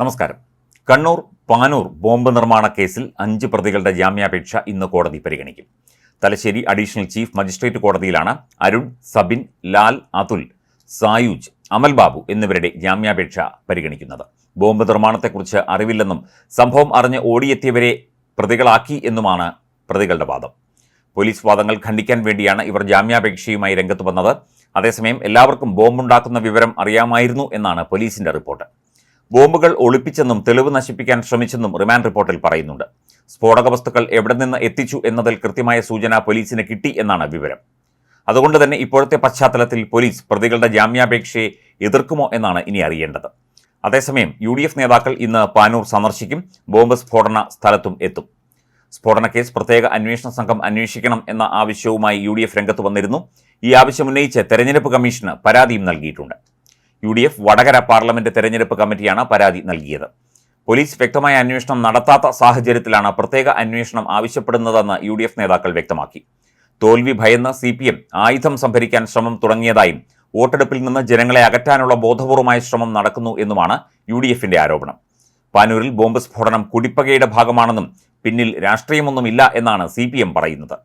നമസ്കാരം. കണ്ണൂർ പാനൂർ ബോംബ് നിർമ്മാണ കേസിൽ അഞ്ച് പ്രതികളുടെ ജാമ്യാപേക്ഷ ഇന്ന് കോടതി പരിഗണിക്കും. തലശ്ശേരി അഡീഷണൽ ചീഫ് മജിസ്ട്രേറ്റ് കോടതിയിലാണ് അരുൺ സബിൻ ലാൽ അതുൽ സായൂജ് അമൽ ബാബു എന്നിവരുടെ ജാമ്യാപേക്ഷ പരിഗണിക്കുന്നത്. ബോംബ് നിർമ്മാണത്തെക്കുറിച്ച് അറിവില്ലെന്നും സംഭവം അറിഞ്ഞ് ഓടിയെത്തിയവരെ പ്രതികളാക്കി എന്നുമാണ് പ്രതികളുടെ വാദം. പോലീസ് വാദങ്ങൾ ഖണ്ഡിക്കാൻ വേണ്ടിയാണ് ഇവർ ജാമ്യാപേക്ഷയുമായി രംഗത്ത് വന്നത്. അതേസമയം എല്ലാവർക്കും ബോംബുണ്ടാക്കുന്ന വിവരം അറിയാമായിരുന്നു എന്നാണ് പോലീസിന്റെ റിപ്പോർട്ട്. ബോംബുകൾ ഒളിപ്പിച്ചെന്നും തെളിവ് നശിപ്പിക്കാൻ ശ്രമിച്ചെന്നും റിമാൻഡ് റിപ്പോർട്ടിൽ പറയുന്നുണ്ട്. സ്ഫോടക വസ്തുക്കൾ എവിടെ നിന്ന് എത്തിച്ചു എന്നതിൽ കൃത്യമായ സൂചന പോലീസിന് കിട്ടി എന്നാണ് വിവരം. അതുകൊണ്ട് തന്നെ ഇപ്പോഴത്തെ പശ്ചാത്തലത്തിൽ പോലീസ് പ്രതികളുടെ ജാമ്യാപേക്ഷയെ എതിർക്കുമോ എന്നാണ് ഇനി അറിയേണ്ടത്. അതേസമയം യു ഡി എഫ് നേതാക്കൾ ഇന്ന് പാനൂർ സന്ദർശിക്കും ബോംബ് സ്ഫോടന സ്ഥലത്തും എത്തും. സ്ഫോടന കേസ് പ്രത്യേക അന്വേഷണ സംഘം അന്വേഷിക്കണം എന്ന ആവശ്യവുമായി യു ഡി എഫ് രംഗത്ത് വന്നിരുന്നു. ഈ ആവശ്യം ഉന്നയിച്ച് തെരഞ്ഞെടുപ്പ് കമ്മീഷന് പരാതിയും നൽകിയിട്ടുണ്ട്. U D F Vadakara parliament തെരഞ്ഞെടുപ്പ് കമ്മിറ്റിയാണ് പരാതി നൽകിയത്. പോലീസ് വ്യക്തമായ അന്വേഷണം നടത്താത്ത സാഹചര്യത്തിലാണ് പ്രത്യേക അന്വേഷണം ആവശ്യപ്പെടുന്നതെന്ന് യു നേതാക്കൾ വ്യക്തമാക്കി. തോൽവി ഭയന്ന് സി പി എം ആയുധം സംഭരിക്കാൻ ശ്രമം തുടങ്ങിയതായും വോട്ടെടുപ്പിൽ നിന്ന് ജനങ്ങളെ അകറ്റാനുള്ള ബോധപൂർവമായ ശ്രമം നടക്കുന്നു എന്നുമാണ് യു ഡി എഫിന്റെ ആരോപണം. പാനൂരിൽ ബോംബ് സ്ഫോടനം കുടിപ്പകയുടെ ഭാഗമാണെന്നും പിന്നിൽ രാഷ്ട്രീയമൊന്നുമില്ല എന്നാണ് സി പി എം പറയുന്നത്.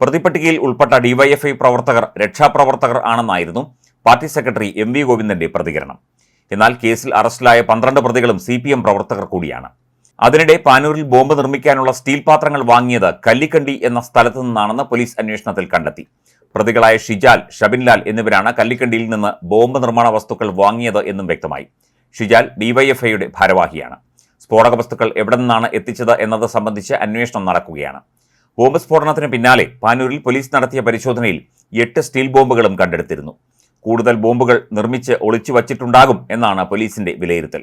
പ്രതിപട്ടികയിൽ ഉൾപ്പെട്ട ഡിവൈഎഫ്ഐ പ്രവർത്തകർ രക്ഷാപ്രവർത്തകർ ആണെന്നായിരുന്നു പാർട്ടി സെക്രട്ടറി എം വി ഗോവിന്ദന്റെ പ്രതികരണം. എന്നാൽ കേസിൽ അറസ്റ്റിലായ പന്ത്രണ്ട് പ്രതികളും സി പി എം പ്രവർത്തകർ കൂടിയാണ്. അതിനിടെ പാനൂരിൽ ബോംബ് നിർമ്മിക്കാനുള്ള സ്റ്റീൽ പാത്രങ്ങൾ വാങ്ങിയത് കല്ലിക്കണ്ടി എന്ന സ്ഥലത്തു നിന്നാണെന്ന് പോലീസ് അന്വേഷണത്തിൽ കണ്ടെത്തി. പ്രതികളായ ഷിജാൽ ഷബിൻലാൽ എന്നിവരാണ് കല്ലിക്കണ്ടിയിൽ നിന്ന് ബോംബ് നിർമ്മാണ വസ്തുക്കൾ വാങ്ങിയത് എന്നും വ്യക്തമായി. ഷിജാൽ ഡിവൈഎഫ്ഐയുടെ ഭാരവാഹിയാണ്. സ്ഫോടക വസ്തുക്കൾ എവിടെ നിന്നാണ് എത്തിച്ചത് എന്നത് സംബന്ധിച്ച് അന്വേഷണം നടക്കുകയാണ്. ബോംബ് സ്ഫോടനത്തിന് പിന്നാലെ പാനൂരിൽ പോലീസ് നടത്തിയ പരിശോധനയിൽ എട്ട് സ്റ്റീൽ ബോംബുകളും കണ്ടെടുത്തിരുന്നു. കൂടുതൽ ബോംബുകൾ നിർമ്മിച്ച് ഒളിച്ചു വച്ചിട്ടുണ്ടാകും എന്നാണ് പോലീസിന്റെ വിലയിരുത്തൽ.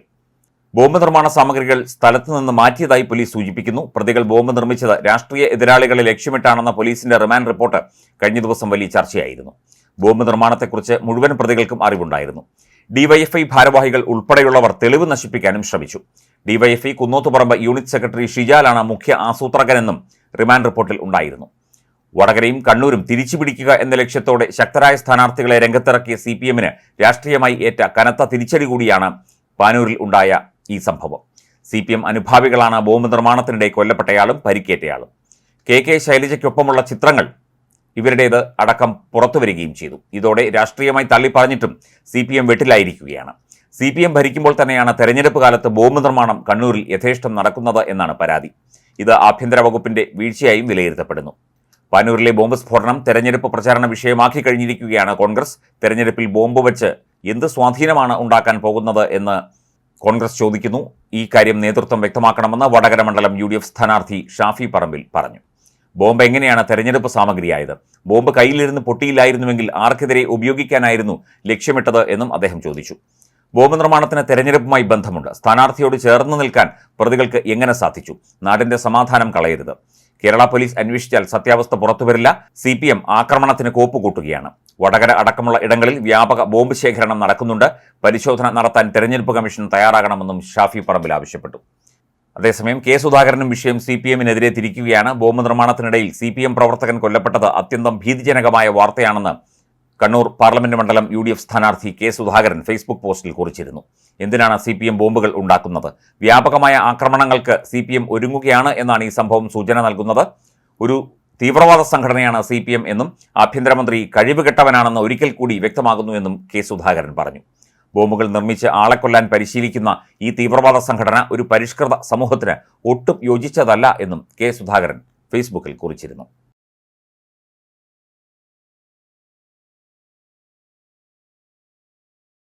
ബോംബ് നിർമ്മാണ സാമഗ്രികൾ സ്ഥലത്തുനിന്ന് മാറ്റിയതായി പോലീസ് സൂചിപ്പിക്കുന്നു. പ്രതികൾ ബോംബ് നിർമ്മിച്ചത് രാഷ്ട്രീയ എതിരാളികളെ ലക്ഷ്യമിട്ടാണെന്ന പോലീസിന്റെ റിമാൻഡ് റിപ്പോർട്ട് കഴിഞ്ഞ ദിവസം വലിയ ചർച്ചയായിരുന്നു. ബോംബ് നിർമ്മാണത്തെക്കുറിച്ച് മുഴുവൻ പ്രതികൾക്കും അറിവുണ്ടായിരുന്നു. ഡിവൈഎഫ്ഐ ഭാരവാഹികൾ ഉൾപ്പെടെയുള്ളവർ തെളിവ് നശിപ്പിക്കാനും ശ്രമിച്ചു. ഡിവൈഎഫ്ഐ കുന്നോത്തുപറമ്പ് യൂണിറ്റ് സെക്രട്ടറി ഷിജാലാണ് മുഖ്യ ആസൂത്രകനെന്നും റിമാൻഡ് റിപ്പോർട്ടിൽ ഉണ്ടായിരുന്നു. വടകരയും കണ്ണൂരും തിരിച്ചു പിടിക്കുക എന്ന ലക്ഷ്യത്തോടെ ശക്തരായ സ്ഥാനാർത്ഥികളെ രംഗത്തിറക്കിയ സി പി എമ്മിന് രാഷ്ട്രീയമായി ഏറ്റ കനത്ത തിരിച്ചടി കൂടിയാണ് പാനൂരിൽ ഉണ്ടായ ഈ സംഭവം. സി പി എം അനുഭാവികളാണ് ബോംബ് നിർമ്മാണത്തിനിടെ കൊല്ലപ്പെട്ടയാളും പരിക്കേറ്റയാളും. കെ കെ ശൈലജയ്ക്കൊപ്പമുള്ള ചിത്രങ്ങൾ ഇവരുടേത് അടക്കം പുറത്തുവരികയും ചെയ്തു. ഇതോടെ രാഷ്ട്രീയമായി തള്ളിപ്പറഞ്ഞിട്ടും സി പി എം വെട്ടിലായിരിക്കുകയാണ്. സി പി എം ഭരിക്കുമ്പോൾ തന്നെയാണ് തെരഞ്ഞെടുപ്പ് കാലത്ത് ബോംബ് നിർമ്മാണം കണ്ണൂരിൽ യഥേഷ്ടം നടക്കുന്നത് എന്നാണ് പരാതി. ഇത് ആഭ്യന്തര വകുപ്പിന്റെ വീഴ്ചയായും വിലയിരുത്തപ്പെടുന്നു. പാനൂരിലെ ബോംബ് സ്ഫോടനം തെരഞ്ഞെടുപ്പ് പ്രചാരണ വിഷയമാക്കി കഴിഞ്ഞിരിക്കുകയാണ് കോൺഗ്രസ്. തെരഞ്ഞെടുപ്പിൽ ബോംബ് വെച്ച് എന്ത് സ്വാധീനമാണ് ഉണ്ടാക്കാൻ പോകുന്നത് എന്ന് കോൺഗ്രസ് ചോദിക്കുന്നു. ഈ കാര്യം നേതൃത്വം വ്യക്തമാക്കണമെന്ന് വടകര മണ്ഡലം യു ഡി എഫ് സ്ഥാനാർത്ഥി ഷാഫി പറമ്പിൽ പറഞ്ഞു. ബോംബ് എങ്ങനെയാണ് തെരഞ്ഞെടുപ്പ് സാമഗ്രിയായത്? ബോംബ് കയ്യിലിരുന്ന് പൊട്ടിയില്ലായിരുന്നുവെങ്കിൽ ആർക്കെതിരെ ഉപയോഗിക്കാനായിരുന്നു ലക്ഷ്യമിട്ടത് എന്നും അദ്ദേഹം ചോദിച്ചു. ബോംബ് നിർമ്മാണത്തിന് തെരഞ്ഞെടുപ്പുമായി ബന്ധമുണ്ട്. സ്ഥാനാർത്ഥിയോട് ചേർന്ന് നിൽക്കാൻ പ്രതികൾക്ക് എങ്ങനെ സാധിച്ചു? നാടിന്റെ സമാധാനം കളയരുത്. കേരള പോലീസ് അന്വേഷിച്ചാൽ സത്യാവസ്ഥ പുറത്തുവരില്ല സി പി എം ആക്രമണത്തിന് കോപ്പുകൂട്ടുകയാണ്. വടകര അടക്കമുള്ള ഇടങ്ങളിൽ വ്യാപക ബോംബ് ശേഖരണം നടക്കുന്നുണ്ട്. പരിശോധന നടത്താൻ തെരഞ്ഞെടുപ്പ് കമ്മീഷൻ തയ്യാറാകണമെന്നും ഷാഫി പറമ്പിൽ ആവശ്യപ്പെട്ടു. അതേസമയം കെ സുധാകരനും വിഷയം സി പി എമ്മിനെതിരെ തിരിക്കുകയാണ്. ബോംബ് നിർമ്മാണത്തിനിടയിൽ സി പി എം പ്രവർത്തകൻ കൊല്ലപ്പെട്ടത് അത്യന്തം ഭീതിജനകമായ വാർത്തയാണെന്ന് കണ്ണൂർ പാർലമെന്റ് മണ്ഡലം യു ഡി എഫ് സ്ഥാനാർത്ഥി കെ സുധാകരൻ ഫേസ്ബുക്ക് പോസ്റ്റിൽ കുറിച്ചിരുന്നു. എന്തിനാണ് സി പി എം ബോംബുകൾ ഉണ്ടാക്കുന്നത്? വ്യാപകമായ ആക്രമണങ്ങൾക്ക് സി പി എം ഒരുങ്ങുകയാണ് എന്നാണ് ഈ സംഭവം സൂചന നൽകുന്നത്. ഒരു തീവ്രവാദ സംഘടനയാണ് സി പി എം എന്നും ആഭ്യന്തരമന്ത്രി കഴിവുകെട്ടവനാണെന്ന് ഒരിക്കൽ കൂടി വ്യക്തമാകുന്നു എന്നും കെ സുധാകരൻ പറഞ്ഞു. ബോംബുകൾ നിർമ്മിച്ച് ആളെ കൊല്ലാൻ പരിശീലിക്കുന്ന ഈ തീവ്രവാദ സംഘടന ഒരു പരിഷ്കൃത സമൂഹത്തിന് ഒട്ടും യോജിച്ചതല്ല എന്നും കെ സുധാകരൻ ഫേസ്ബുക്കിൽ കുറിച്ചിരുന്നു.